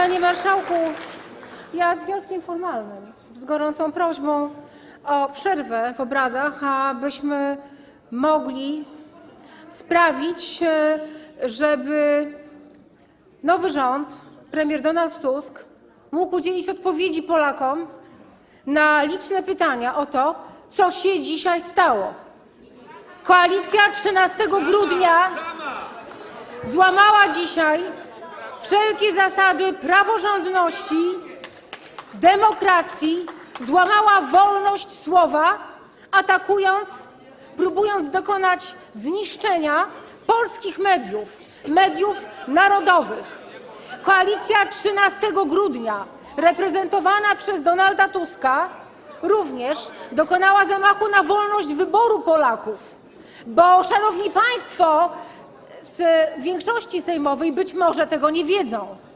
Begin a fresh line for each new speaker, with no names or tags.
Panie marszałku, ja z wnioskiem formalnym, z gorącą prośbą o przerwę w obradach, abyśmy mogli sprawić, żeby nowy rząd, premier Donald Tusk mógł udzielić odpowiedzi Polakom na liczne pytania o to, co się dzisiaj stało. Koalicja 13 grudnia złamała dzisiaj wszelkie zasady praworządności, demokracji, złamała wolność słowa, atakując, próbując dokonać zniszczenia polskich mediów, mediów narodowych. Koalicja 13 grudnia, reprezentowana przez Donalda Tuska, również dokonała zamachu na wolność wyboru Polaków. Bo, szanowni państwo, większości sejmowej być może tego nie wiedzą,